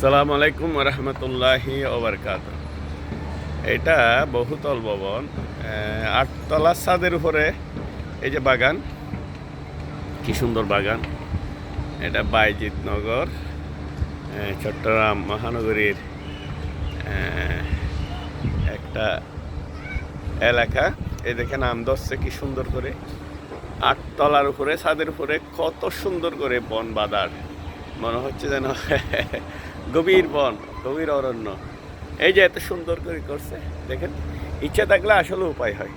আসসালামু আলাইকুম রহমতুল্লাহি ওবরকাত এটা বহুতল ভবন আটতলা ছাদের উপরে। এই যে বাগান, কি সুন্দর বাগান। এটা বাইজিৎ নগর চট্টগ্রাম মহানগরীর একটা এলাকা। এই দেখে নাম ধরছে কি সুন্দর করে। আটতলার উপরে, ছাদের উপরে কত সুন্দর করে বন বাদার মনে হচ্ছে যেন গভীর বন গভীর অরণ্য। এই যে এত সুন্দর করে করছে দেখেন ইচ্ছা থাকলে আসলে উপায় হয়।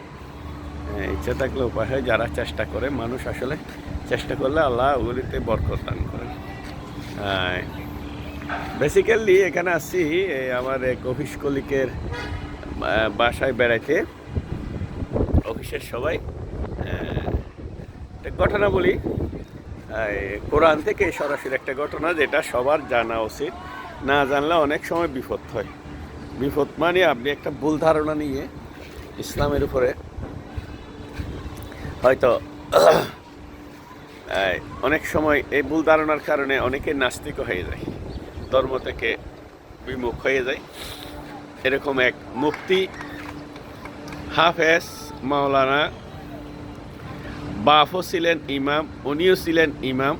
হ্যাঁ, ইচ্ছা থাকলে উপায় হয় যারা চেষ্টা করে মানুষ আসলে চেষ্টা করলে আল্লাহ ওগুলিতে বরকত দান বেসিক্যালি এখানে আসছি আমার এক অফিস কলিকের বাসায় বেড়াইতে। অফিসের সবাই ঘটনা বলি। কোরআন থেকে সরাসরি একটা ঘটনা যেটা সবার জানা উচিত। না জানলে অনেক সময় বিপদ হয়। বিপদ মানে আপনি একটা ভুল ধারণা নিয়ে ইসলামের উপরে হয়তো অনেক সময় এই ভুল ধারণার কারণে অনেকে নাস্তিক হয়ে যায়। ধর্ম থেকে বিমুখ হয়ে যায়। এরকম এক মুক্তি হাফেজ মাওলানা বাফও ছিলেন ইমাম, উনিও ছিলেন ইমাম।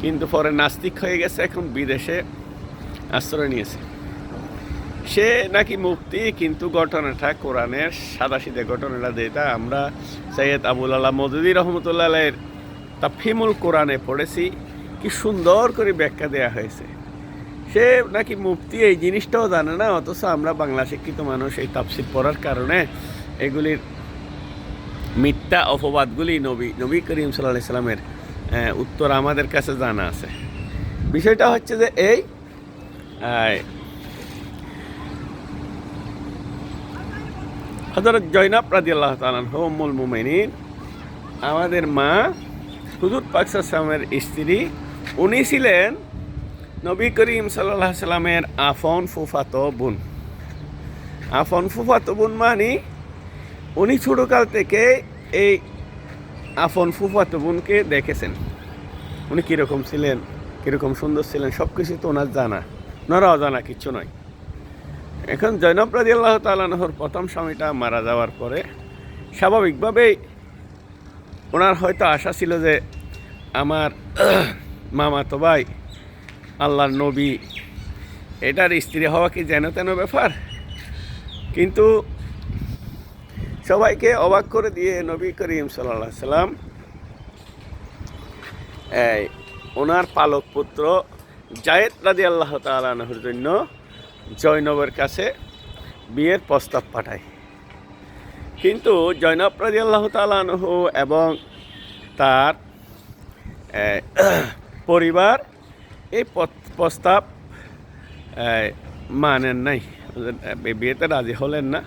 কিন্তু পরে নাস্তিক হয়ে গেছে, এখন বিদেশে আশ্রয় নিয়েছে। সে নাকি মুক্তি কিন্তু ঘটনাটা কোরআনের সাদাসিধে ঘটনাটা যেটা আমরা সৈয়দ আবুল আল্লাহ মদুদি রহমতুল্লাহ আলাইয়ের তাফিমুল কোরআনে পড়েছি, কি সুন্দর করে ব্যাখ্যা দেওয়া হয়েছে। সে নাকি মুক্তি এই জিনিসটাও জানে না, অথচ আমরা বাংলা শিক্ষিত মানুষ এই তাফসির পড়ার কারণে এগুলির মিথ্যা অপবাদগুলি নবী নবী করিম সাল্লাহ সাল্লামের উত্তর আমাদের কাছে জানা আছে। বিষয়টা হচ্ছে যে এই হজরত জৈনব রাজি আল্লাহ তালুল মুমিনিন, আমাদের মা, হুজুর পাকসামের স্ত্রী, উনি ছিলেন নবী করিম সাল্লাহ সাল্লামের আফন ফুফাতো বোন। আফন ফুফাতো বোন মানে উনি ছোটোকাল থেকে এই আফন ফুফাতো বোনকে দেখেছেন। উনি কীরকম ছিলেন, কীরকম সুন্দর ছিলেন সব কিছু তো ওনার জানা। ওনারা অজানা, কিচ্ছু নয়। এখন জৈনব আল্লাহ তালানহর প্রথম স্বামীটা মারা যাওয়ার পরে স্বাভাবিকভাবেই ওনার হয়তো আশা ছিল যে আমার মামাতো ভাই, আল্লাহর নবী, এটার স্ত্রী হওয়া কি যেন তেন ব্যাপার? কিন্তু সবাইকে অবাক করে দিয়ে নবী করিম সাল্লাহ সাল্লাম, এই ওনার পালক পুত্র জায়েদ রাজি আল্লাহ তালানহর জন্য জৈনবের কাছে বিয়ের প্রস্তাব পাঠায়। কিন্তু জৈনব রাজি আল্লাহ তালানহ এবং তার পরিবার এই প্রস্তাব মানেন নাই। বিয়েতে রাজি হলেন না।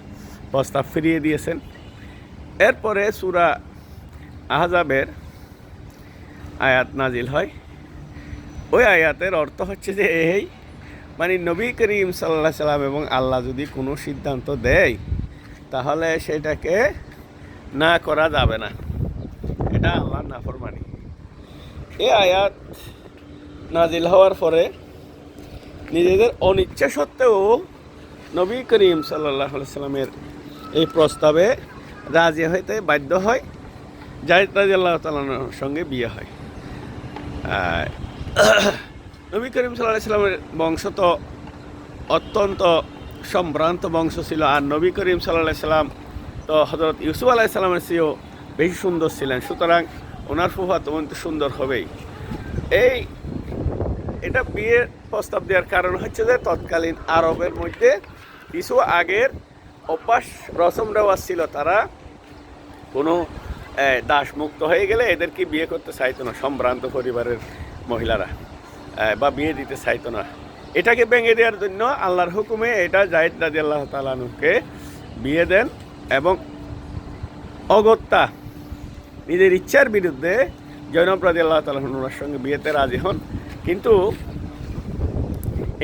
প্রস্তাব ফিরিয়ে দিয়েছেন। এরপরে সুরা আহজাবের আয়াত নাজিল হয়। ওই আয়াতের অর্থ হচ্ছে যে, এই মানে নবী করিম সাল্লাহ সাল্লাম এবং আল্লাহ যদি কোনো সিদ্ধান্ত দেয়, তাহলে সেটাকে না করা যাবে না। এটা আল্লাহর নাফরমানি। এই আয়াত নাজিল হওয়ার পরে নিজেদের অনিচ্ছা সত্ত্বেও নবী করিম সাল্লাহ সাল্লামের এই প্রস্তাবে রাজি হইতে বাধ্য হয় জাহিদ রাজি আল্লাহ তালার সঙ্গে বিয়ে হয়। নবী করিম সাল্লাহ সাল্লামের বংশ তো অত্যন্ত সম্ভ্রান্ত বংশ ছিল, আর নবী করিম সাল্লাহ সাল্লাম তো হজরত ইউসুফ আলাহ সাল্লামের চেয়েও বেশি সুন্দর ছিলেন। সুতরাং ওনার ফুফা তো সুন্দর হবেই। এই, এটা বিয়ের প্রস্তাব দেওয়ার কারণ হচ্ছে যে তৎকালীন আরবের মধ্যে কিছু আগের অভ্যাস রসম রেওয়াজ ছিল তারা কোনো দাসমুক্ত হয়ে গেলে এদেরকে বিয়ে করতে চাইতো না, সম্ভ্রান্ত পরিবারের মহিলারা বা বিয়ে দিতে চাইতো না। এটাকে ভেঙে দেওয়ার জন্য আল্লাহর হুকুমে এটা জাহিদ রাজি আল্লাহ তালানুকে বিয়ে দেন এবং অগত্যা নিজের ইচ্ছার বিরুদ্ধে জৈনব রাজি আল্লাহ তালাহনুর সঙ্গে বিয়েতে রাজি হন। কিন্তু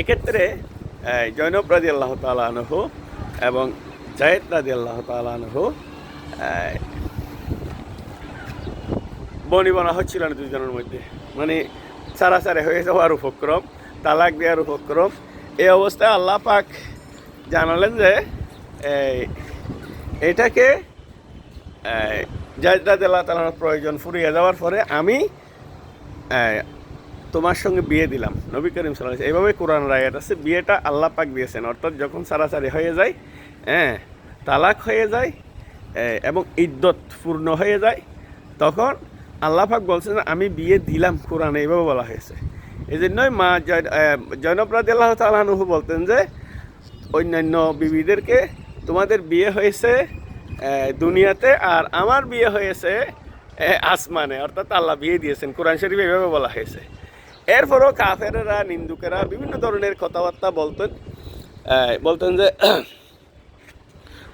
এক্ষেত্রে রাজি আল্লাহ তালানহ এবং জায়েদ রাজি আল্লাহ তালানহ বনিবনা হচ্ছিল না দুজনের মধ্যে। মানে সারাসারে হয়ে যাওয়ার উপক্রম, তালাক দেওয়ার উপক্রম। এই অবস্থায় আল্লাহ পাক জানালেন যে এটাকে জায়দাদ আল্লাহ তালার প্রয়োজন ফুরিয়ে যাওয়ার পরে আমি তোমার সঙ্গে বিয়ে দিলাম। নবী করিম সাল্লাহ এইভাবে কোরআন রায়াত আছে, বিয়েটা আল্লাহ পাক দিয়েছেন। অর্থাৎ যখন সারাসারি হয়ে যায় হ্যাঁ তালাক হয়ে যায় এবং ইদ্যত পূর্ণ হয়ে যায় তখন আল্লাহ পাক বলছেন আমি বিয়ে দিলাম কোরআনে এইভাবে বলা হয়েছে। এই জন্যই মা জয়- এ, জৈনব রাজি আল্লাহ তালাহু বলতেন যে অন্যান্য বিবিদেরকে তোমাদের বিয়ে হয়েছে দুনিয়াতে আর আমার বিয়ে হয়েছে আসমানে। অর্থাৎ আল্লাহ বিয়ে দিয়েছেন কোরআন শরীফ এভাবে বলা হয়েছে। এরপরও কাফেরেরা নিন্দুকেরা বিভিন্ন ধরনের কথাবার্তা বলতেন বলতেন যে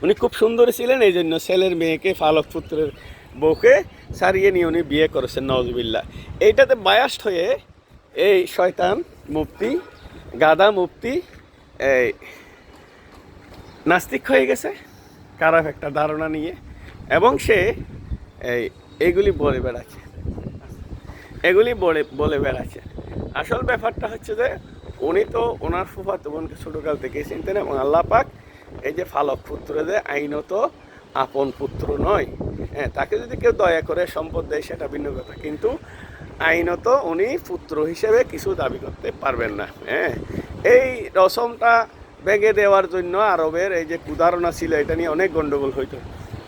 উনি খুব সুন্দর ছিলেন, এই জন্য ছেলের মেয়েকে, ফালক পুত্রের বউকে সারিয়ে নিয়ে উনি বিয়ে করেছেন নওয়াজবিল্লা এইটাতে বায়াস্ট হয়ে এই শয়তান মুফতি, গাদা মুফতি, এই নাস্তিক হয়ে গেছে, খারাপ একটা ধারণা নিয়ে, এবং সে এই এগুলি বলে বেড়াচ্ছে। এগুলি বলে বলে বেড়াচ্ছে। আসল ব্যাপারটা হচ্ছে যে, উনি তো ওনার ফুফাতো বোনকে ছোটোকাল থেকে চিনতেন এবং আল্লাহ পাক এই যে ফালক পুত্র যে আইনত আপন পুত্র নয়। হ্যাঁ তাকে যদি কেউ দয়া করে সম্পদ দেয়, সেটা ভিন্ন কথা। কিন্তু আইনত উনি পুত্র হিসেবে কিছু দাবি করতে পারবেন না। হ্যাঁ এই রসমটা বেগে দেওয়ার জন্য আরবের এই যে কুদারণা ছিল, এটা নিয়ে অনেক গণ্ডগোল হইতো।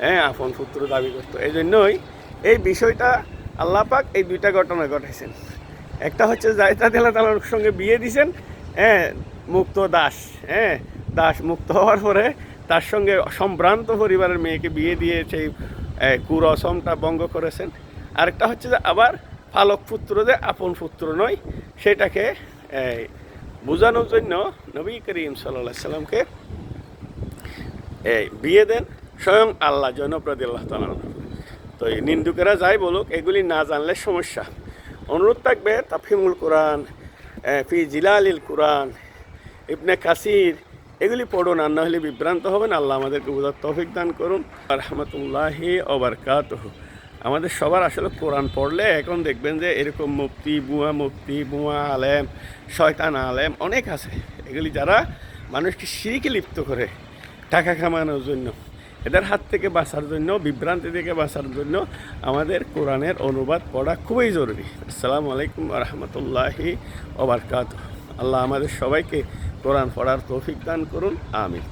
হ্যাঁ আপন পুত্র দাবি করতো। এই জন্যই এই বিষয়টা আল্লাহ পাক এই দুইটা ঘটনা ঘটাইছেন। একটা হচ্ছে জায়দা তেলা তালার সঙ্গে বিয়ে দিছেন। হ্যাঁ মুক্ত দাস। হ্যাঁ দাস মুক্ত হওয়ার পরে তার সঙ্গে সম্ভ্রান্ত পরিবারের মেয়েকে বিয়ে দিয়ে সেই কুরসমটা ভঙ্গ করেছেন। আরেকটা হচ্ছে যে আবার ফালক পুত্র যে আপন পুত্র নয়, সেটাকে বোঝানোর জন্য নবী করিম সাল্লাহ সাল্লামকে এই বিয়ে দেন স্বয়ং আল্লাহ জনপ্রদি আল্লাহ তালা তো এই নিন্দুকেরা যাই বলুক, এগুলি না জানলে সমস্যা। অনুরোধ থাকবে তাফিমুল কোরআন ফি জিলালিল কোরআন, ইবনে কাসির এগুলি পড়ুন, আর না হলে বিভ্রান্ত হবেন। আল্লাহ আমাদেরকে বোঝার তৌফিক দান করুন। রহমতুল্লাহি ওবরকাত আমাদের সবার আসলে কোরআন পড়লে এখন দেখবেন যে এরকম মুফতি, বুয়া মুফতি, বুয়া আলেম, শয়তান আলেম অনেক আছে। এগুলি যারা মানুষকে সিঁড়িকে লিপ্ত করে টাকা কামানোর জন্য, এদের হাত থেকে বাঁচার জন্য, বিভ্রান্তি থেকে বাঁচার জন্য আমাদের কোরআনের অনুবাদ পড়া খুবই জরুরি। আসসালামু আলাইকুম রহমতুল্লাহি ওবরকাত আল্লাহ আমাদের সবাইকে কোরআন পড়ার তৌফিক দান করুন আমিন।